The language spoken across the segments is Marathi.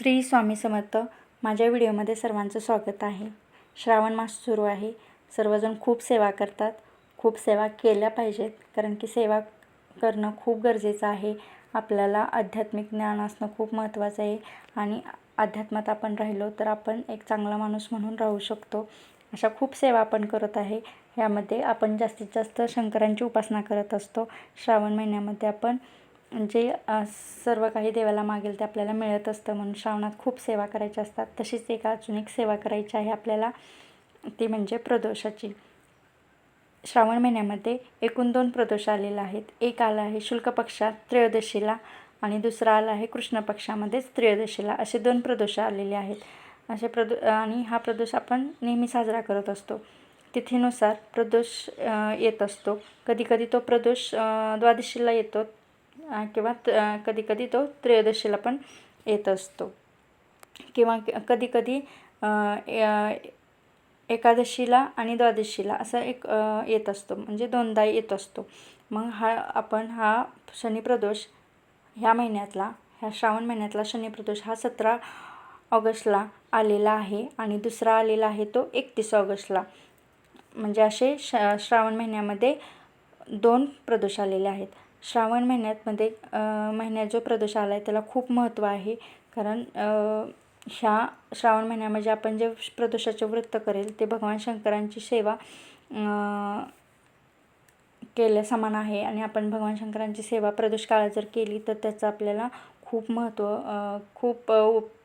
श्री स्वामी समर्थ माझ्या व्हिडिओमध्ये सर्वांचं स्वागत आहे. श्रावण मास सुरू आहे. सर्वजण खूप सेवा करतात. खूप सेवा केल्या पाहिजेत कारण की सेवा करणं खूप गरजेचं आहे. आपल्याला आध्यात्मिक ज्ञान असणं खूप महत्त्वाचं आहे. आणि अध्यात्मात आपण राहिलो तर आपण एक चांगला माणूस म्हणून राहू शकतो. अशा खूप सेवा आपण करत आहे. यामध्ये आपण जास्तीत जास्त शंकरांची उपासना करत असतो. श्रावण महिन्यामध्ये आपण म्हणजे, जे सर्व काही देवाला मागेल ते आपल्याला मिळत असतं म्हणून श्रावणात खूप सेवा करायच्या असतात. तशीच एक अजून एक सेवा करायची आहे आपल्याला ती म्हणजे प्रदोषाची. श्रावण महिन्यामध्ये एकूण दोन प्रदोष आलेले आहेत. एक आला आहे शुल्क पक्षात त्रयोदशीला आणि दुसरा आला आहे कृष्ण पक्षामध्येच त्रयोदशीला. असे दोन प्रदोष आलेले आहेत. असे प्रदो आणि हा प्रदोष आपण नेहमी साजरा करत असतो. तिथीनुसार प्रदोष येत असतो. कधीकधी तो प्रदोष द्वादशीला येतो. किंवा कधी कधी तो त्रयोदशीला पण येत असतो. किंवा कधी कधी एकादशीला आणि द्वादशीला असं एक येत असतो. म्हणजे दोनदा येत असतो. मग हा आपण हा शनिप्रदोष ह्या महिन्यातला ह्या श्रावण महिन्यातला शनिप्रदोष हा सतरा ऑगस्टला आलेला आहे आणि दुसरा आलेला आहे तो एकतीस ऑगस्टला. म्हणजे असे श श्रावण महिन्यामध्ये दोन प्रदोष आलेले आहेत. श्रावण महिन्यातमध्ये महिन्यात जो प्रदोष आला आहे त्याला खूप महत्त्व आहे. कारण ह्या श्रावण महिन्यामध्ये आपण जे प्रदोषाचे व्रत करेल ते भगवान शंकरांची सेवा केल्या समान आहे. आणि आपण भगवान शंकरांची सेवा प्रदोष काळात जर केली तर त्याचं आपल्याला खूप महत्त्व खूप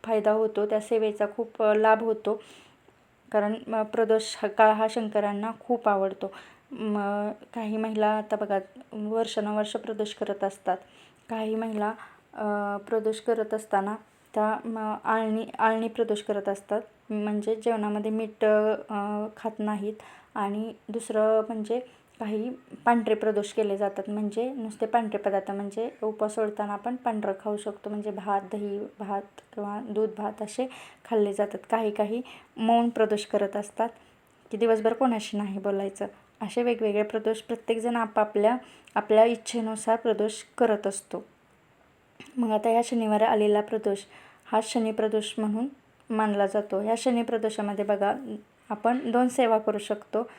फायदा होतो. त्या सेवेचा खूप लाभ होतो. कारण प्रदोष काळ हा शंकरांना खूप आवडतो. म काही महिला आता बघा वर्षानुवर्ष प्रदोष करत असतात. काही महिला प्रदोष करत असताना त्या म आळणी आळणी प्रदोष करत असतात. म्हणजे जेवणामध्ये मीठ खात नाहीत. आणि दुसरं म्हणजे काही पांढरे प्रदोष केले जातात. म्हणजे नुसते पांढरे पदार्थ म्हणजे उपवास सोडताना आपण पांढरं खाऊ शकतो. म्हणजे भात दही भात किंवा दूध भात असे खाल्ले जातात. काही काही मौन प्रदोष करत असतात. की दिवसभर कोणाशी नाही बोलायचं. असे वेगवेगळे प्रदोष प्रत्येकजण आपापल्या आपल्या इच्छेनुसार प्रदोष करत असतो. मग आता ह्या शनिवारी आलेला प्रदोष हा शनिप्रदोष म्हणून मानला जातो. ह्या शनिप्रदोषामध्ये बघा आपण दोन सेवा करू शकतो.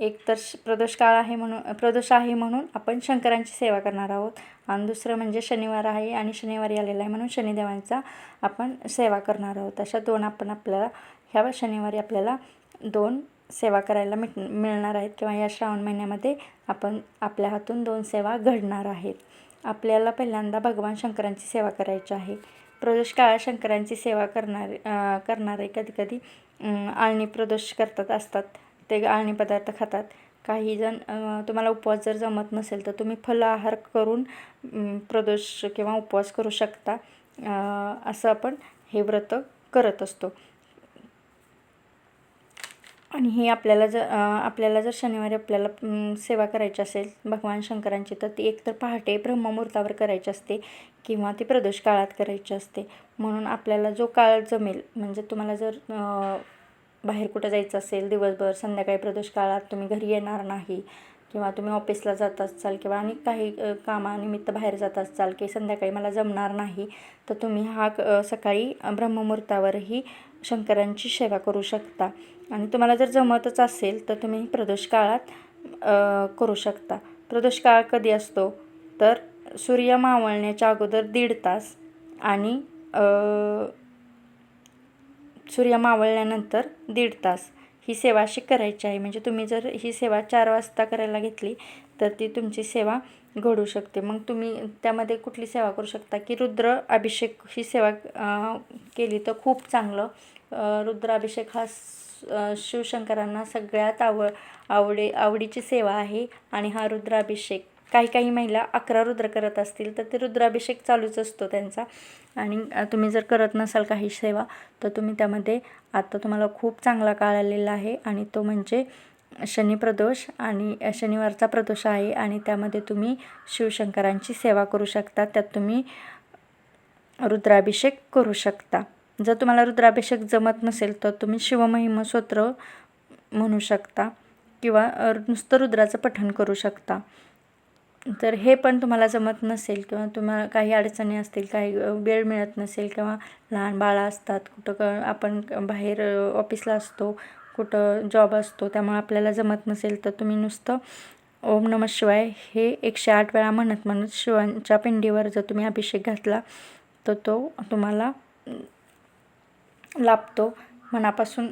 एक तर श- प्रदोष काळ आहे म्हणून प्रदोष आहे म्हणून आपण शंकरांची सेवा करणार आहोत. आणि दुसरं म्हणजे शनिवार आहे आणि शनिवारी आलेला आहे म्हणून शनिदेवांचा आपण सेवा करणार आहोत. अशा दोन आपण आपल्याला ह्या शनिवारी आपल्याला दोन सेवा करायला मिट मिळणार आहेत किंवा या श्रावण महिन्यामध्ये आपण आपल्या हातून दोन सेवा घडणार आहेत. आपल्याला पहिल्यांदा भगवान शंकरांची सेवा करायची आहे. प्रदोष काळात शंकरांची सेवा करणार करणारे कधीकधी आळणी प्रदोष करतात असतात. ते आळणी पदार्थ खातात. काही जण तुम्हाला उपवास जर जमत नसेल तर तुम्ही फल आहार करून प्रदोष किंवा उपवास करू शकता. असं आपण हे व्रत करत असतो. आणि हे आपल्याला जर आपल्याला जर शनिवारी आपल्याला सेवा करायची असेल भगवान शंकरांची तर ती एकतर पहाटे ब्रह्ममुहूर्तावर करायची असते किंवा ती प्रदोष काळात करायची असते. म्हणून आपल्याला जो काळ जमेल म्हणजे तुम्हाला जर बाहेर कुठं जायचं असेल दिवसभर संध्याकाळी प्रदोष काळात तुम्ही घरी येणार नाही किंवा तुम्ही ऑफिसला जात असाल किंवा आणि काही कामानिमित्त बाहेर जात असाल की संध्याकाळी मला जमणार नाही तर तुम्ही हा क- सकाळी ब्रह्ममुहूर्तावरही शंकरांची सेवा करू शकता. आणि तुम्हाला जर जमतच असेल तर तुम्ही प्रदोष काळात करू शकता. प्रदोष काळ कधी असतो? तर सूर्य मावळण्याच्या अगोदर दीड तास आणि सूर्य मावळल्यानंतर दीड तास ही सेवा अशी करायची आहे. म्हणजे तुम्ही जर ही सेवा चार वाजता करायला घेतली तर ती तुमची सेवा घडू शकते. मग तुम्ही त्यामध्ये कुठली सेवा करू शकता? की रुद्र अभिषेक ही सेवा केली तर खूप चांगलं रुद्राभिषेक हा शिवशंकरांना सगळ्यात आवड आवडे आवडीची सेवा आहे आणि हा रुद्राभिषेक. काही काही महिला अकरा रुद्र करत असतील तर ते रुद्राभिषेक चालूच असतो त्यांचा. आणि तुम्ही जर करत नसाल काही सेवा तर तुम्ही त्यामध्ये आता तुम्हाला खूप चांगला काळ आलेला आहे आणि तो म्हणजे शनी प्रदोष आणि शनिवारचा प्रदोष आहे आणि त्यामध्ये तुम्ही शिवशंकरांची सेवा करू शकता त्यात तुम्ही रुद्राभिषेक करू शकता. जर तुम्हाला रुद्राभिषेक जमत नसेल तर तुम्ही शिवमहिम स्तोत्र म्हणू शकता किंवा नुसतं रुद्राचं पठण करू शकता. तर हे पण तुम्हाला जमत नसेल किंवा तुम्हाला काही अडचणी असतील काही वेळ मिळत नसेल किंवा लहान बाळं असतात कुठं क आपण बाहेर ऑफिसला असतो कुठं जॉब असतो त्यामुळे आपल्याला जमत नसेल तर तुम्ही नुसतं ओम नम शिवाय हे एकशे आठ वेळा म्हणत म्हणत शिवांच्या पिंडीवर जर तुम्ही अभिषेक घातला तर तो तुम्हाला लाभतो. मनापासून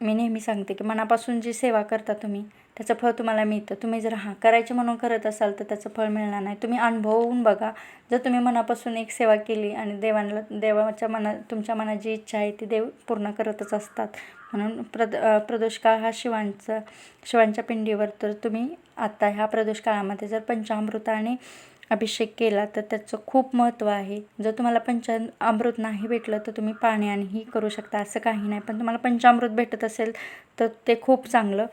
मी नेहमी सांगते की मनापासून जी सेवा करता तुम्ही त्याचं फळ तुम्हाला मिळतं. तुम्ही जर हां करायचे म्हणून करत असाल तर त्याचं फळ मिळणार नाही. तुम्ही अनुभवून बघा. जर तुम्ही मनापासून एक सेवा केली आणि देवांना देवाच्या मना तुमच्या मनात जी इच्छा आहे ती देव पूर्ण करतच असतात. म्हणून प्रद प्रदोष काळ हा शिवांचा शिवांच्या पिंडीवर. तर तुम्ही आता ह्या प्रदोष काळामध्ये जर आणि अभिषेक केला तर त्याचं खूप महत्त्व आहे. जर तुम्हाला पंचामृत नाही भेटलं तर तुम्ही पाण्यानेही करू शकता असं काही नाही. पण तुम्हाला पंचामृत भेटत असेल तर ते खूप चांगलं.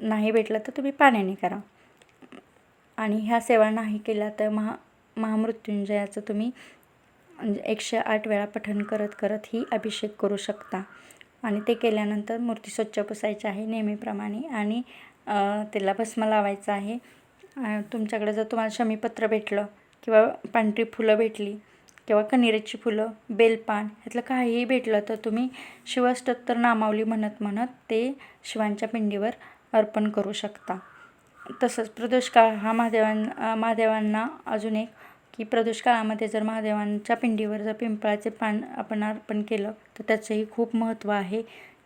नाही भेटलं तर तुम्ही पाण्याने करा. आणि ह्या सेवा नाही केल्या तर महा महामृत्युंजयाचं तुम्ही म्हणजे एकशे आठ वेळा पठण करत करत ही अभिषेक करू शकता. आणि ते केल्यानंतर मूर्ती स्वच्छ पुसायची आहे नेहमीप्रमाणे. आणि तिला त्याला भस्म लावायचं आहे. तुमच्याकडे जर तुम्हाला शमीपत्र भेटलं किंवा पांढरी फुलं भेटली किंवा कण्हेरीची फुलं बेलपान ह्यातलं काहीही भेटलं तर तुम्ही शिवस्तोत्तर नामावली म्हणत म्हणत ते शिवांच्या पिंडीवर अर्पण करू शकता. तसंच प्रदोष काळ हा महादेवां महादेवांना अजून एक की प्रदोष काळामध्ये जर महादेवांच्या पिंडीवर जर पिंपळाचे पान आपण अर्पण केलं तर त्याचंही खूप महत्त्व आहे.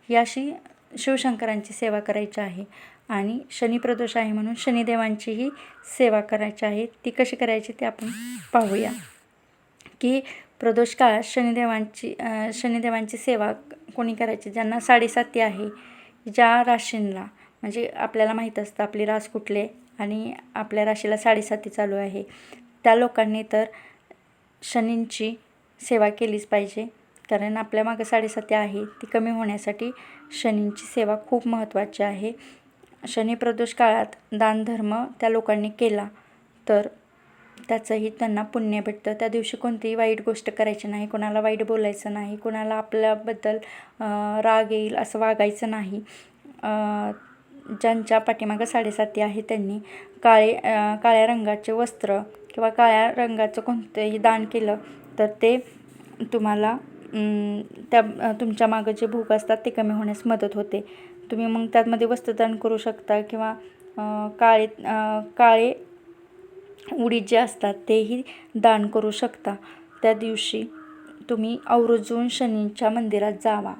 ही अशी शिवशंकरांची सेवा करायची आहे आणि शनी प्रदोष आहे म्हणून शनिदेवांचीही सेवा करायची आहे. ती कशी करायची ते आपण पाहूया. की प्रदोष काळात शनिदेवांची शनिदेवांची सेवा कोणी करायची? ज्यांना साडेसाती आहे ज्या राशींना म्हणजे आपल्याला माहीत असतं आपली रास कुठले आणि आपल्या राशीला साडेसाती चालू आहे. त्या लोकांनी तर शनींची सेवा केलीच पाहिजे. कारण आपल्या मागं साडेसाती आहे ती कमी होण्यासाठी शनींची सेवा खूप महत्त्वाची आहे. शनी प्रदोष काळात दानधर्म त्या लोकांनी केला तर त्याचंही त्यांना पुण्य भेटतं. त्या दिवशी कोणतीही वाईट गोष्ट करायची नाही कोणाला वाईट बोलायचं नाही कोणाला आपल्याबद्दल राग येईल असं वागायचं नाही. ज्यांच्या पाठीमागं साडेसाती आहे त्यांनी काळे काळ्या रंगाचे वस्त्र किंवा काळ्या रंगाचं कोणतंही दान केलं तर ते तुम्हाला त्या तुमच्या मागं जे भूक असतात ते कमी होण्यास मदत होते. तुम्ही मग त्यातमध्ये वस्त्रदान करू शकता किंवा काळे काळे उडीद जे असतात तेही दान करू शकता. त्या दिवशी तुम्ही आवर्जून शनीच्या मंदिरात जावा.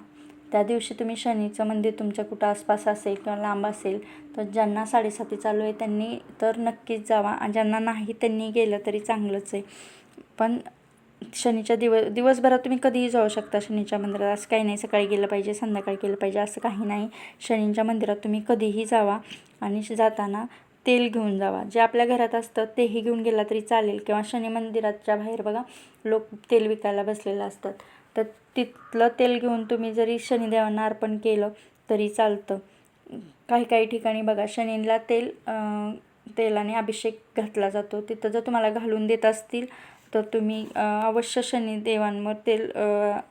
त्या दिवशी तुम्ही शनीचं मंदिर तुमच्या कुठं आसपास असेल किंवा लांब असेल तर ज्यांना साडेसाती चालू आहे त्यांनी तर नक्कीच जावा. आणि ज्यांना नाही त्यांनी गेलं तरी चांगलंच आहे. पण शनीच्या दिव दिवसभरात तुम्ही कधीही जाऊ शकता शनीच्या मंदिरात. असं काही नाही सकाळी गेलं पाहिजे संध्याकाळी गेलं पाहिजे असं काही नाही. शनीच्या मंदिरात तुम्ही कधीही जावा आणि जाताना तेल घेऊन जावा. जे आपल्या घरात असतं तेही घेऊन गेला तरी चालेल किंवा शनी मंदिराच्या बाहेर बघा लोक तेल विकायला बसलेलं असतात. तर तिथलं तेल घेऊन तुम्ही जरी शनिदेवांना अर्पण केलं तरी चालतं. काही काही ठिकाणी बघा शनीला तेल तेलाने अभिषेक घातला जातो. तिथं जर तुम्हाला घालून देत असतील तर तुम्ही अवश्य शनिदेवांवर तेल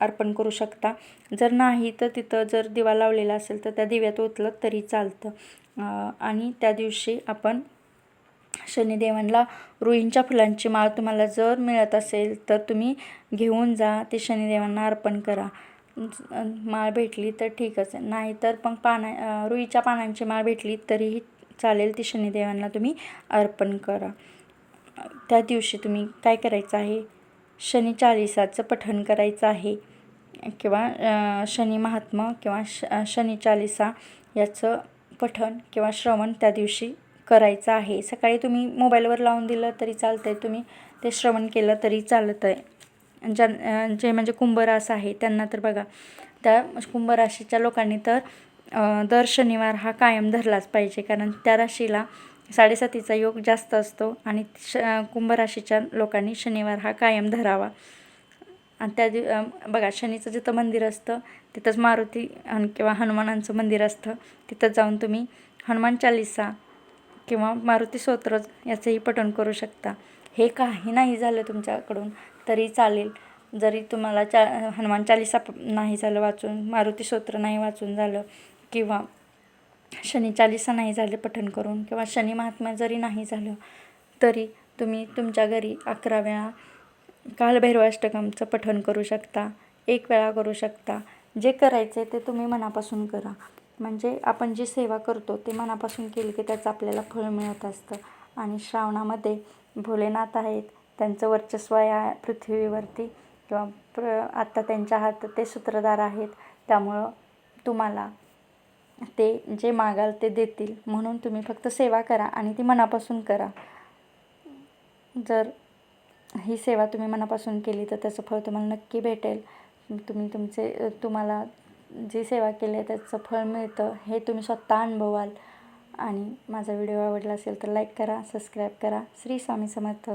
अर्पण करू शकता. जर नाही तर तिथं जर दिवा लावलेला असेल तर त्या दिव्यात ओतलं तरी चालतं. आणि त्या दिवशी आपण शनिदेवांना रुईंच्या फुलांची माळ तुम्हाला जर मिळत असेल तर तुम्ही घेऊन जा ते शनिदेवांना अर्पण करा. ज- माळ भेटली तर ठीकच. आहे नाही तर पण पाना रुईच्या पानांची माळ भेटली तरीही चालेल ती शनिदेवांना तुम्ही अर्पण करा. त्या दिवशी तुम्ही काय करायचं आहे? शनी चालिसाचं पठण करायचं आहे. किंवा शनी महात्मा किंवा श शनी चालिसा याचं पठण किंवा श्रवण त्या दिवशी करायचं आहे. सकाळी तुम्ही मोबाईलवर लावून दिलं तरी चालतं आहे तुम्ही ते श्रवण केलं तरी चालत आहे ज्या जे म्हणजे कुंभरास आहे त्यांना तर बघा त्या कुंभराशीच्या लोकांनी तर दर शनिवार हा कायम धरलाच पाहिजे. कारण त्या राशीला साडेसातीचा योग जास्त असतो आणि श कुंभराशीच्या लोकांनी शनिवार हा कायम धरावा. आणि त्या दिव बघा शनीचं जिथं मंदिर असतं तिथंच मारुती किंवा हनुमानांचं मंदिर असतं. तिथं जाऊन तुम्ही हनुमान चालिसा किंवा मारुती स्तोत्र याचंही पठण करू शकता. हे काही नाही झालं तुमच्याकडून तरी चालेल. जरी तुम्हाला चा हनुमान चालिसा नाही झालं वाचून मारुती स्तोत्र नाही वाचून झालं किंवा शनी चालिसा नाही झाले पठण करून किंवा शनी महात्म्य जरी नाही झालं तरी तुम्ही तुमच्या घरी अकरा वेळा कालभैरवाष्टकमचं पठण करू शकता एक वेळा करू शकता. जे करायचे ते तुम्ही मनापासून करा. म्हणजे आपण जी सेवा करतो ते मनापासून केली की त्याचं आपल्याला फळ मिळत असतं. आणि श्रावणामध्ये भोलेनाथ आहेत त्यांचं वर्चस्व या पृथ्वीवरती. किंवा प्र आत्ता त्यांच्या हात ते सूत्रधार आहेत त्यामुळं तुम्हाला ते जे मागाल ते देतील. म्हणून तुम्ही फक्त सेवा करा आणि ती मनापासून करा. जर ही सेवा तुम्ही मनापासून केली तर त्याचं फळ तुम्हाला नक्की भेटेल. तुम्ही तुमचे तुम्हाला जी सेवा केली आहे त्याचं फळ मिळतं हे तुम्ही स्वतः अनुभवाल. आणि माझा व्हिडिओ आवडला असेल तर लाईक करा सबस्क्राईब करा. श्री स्वामी समर्थ.